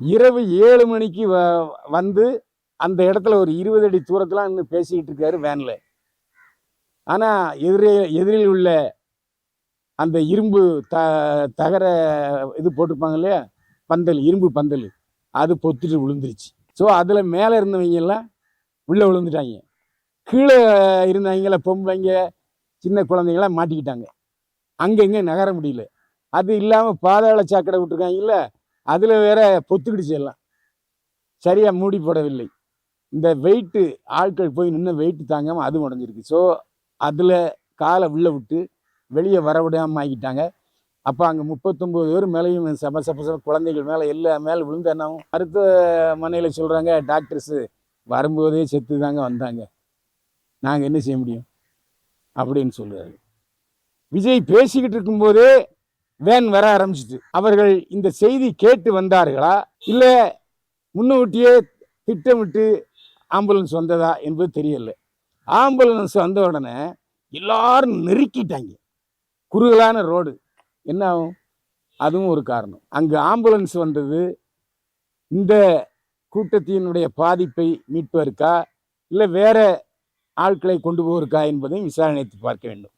இரவு ஏழு மணிக்கு வ வந்து அந்த இடத்துல ஒரு இருபது அடி தூரத்தில் இன்னும் பேசிக்கிட்டு இருக்காரு வேனில். ஆனால் எதிரே எதிரில் உள்ள அந்த இரும்பு த தகர இது போட்டிருப்பாங்க இல்லையா? பந்தல் இரும்பு பந்தல். அது பொத்துட்டு விழுந்துருச்சு. ஸோ அதில் மேலே இருந்தவங்க எல்லாம் உள்ளே விழுந்துட்டாங்க. கீழே இருந்தவங்கள பொம்பளைங்க சின்ன குழந்தைங்களாம் மாட்டிக்கிட்டாங்க. அங்கங்கே நகர முடியல. அது இல்லாமல் பாதாள சாக்கடை விட்டுருக்காங்கல்ல அதில் வேற பொத்துக்கிடுச்சு எல்லாம். சரியாக மூடி போடவில்லை. இந்த வெயிட்டு ஆட்கள் போய் நின்று வெயிட்டு தாங்காமல் அது உடஞ்சிருக்கு. ஸோ அதில் காலை உள்ளே விட்டு வெளியே வரவிடாமல் ஆக்கிட்டாங்க. அப்போ அங்கே முப்பத்தொம்போது பேர் மேலேயும் சப சப சப குழந்தைகள் மேலே எல்லா மேலே விழுந்து என்னாகும் அடுத்த மனையில் சொல்கிறாங்க டாக்டர்ஸு வரும்போதே செத்து தாங்க வந்தாங்க. நாங்கள் என்ன செய்ய முடியும்? அப்படின்னு சொல்கிறாரு விஜய் பேசிக்கிட்டு இருக்கும்போதே வேன் வர ஆரம்பிச்சிட்டு அவர்கள் இந்த செய்தி கேட்டு வந்தார்களா? இல்லை முன்னூட்டியே திட்டமிட்டு ஆம்புலன்ஸ் வந்ததா என்பது தெரியல. ஆம்புலன்ஸ் வந்த உடனே எல்லாரும் நெருக்கிட்டாங்க. குறுகலான ரோடு. என்ன ஆகும்? அதுவும் ஒரு காரணம். அங்கு ஆம்புலன்ஸ் வந்தது. இந்த கூட்டத்தினுடைய பாதிப்பை மீட்பதற்கா? இல்லை வேற ஆட்களை கொண்டு போவதற்கா என்பதையும் விசாரணைத்து பார்க்க வேண்டும்.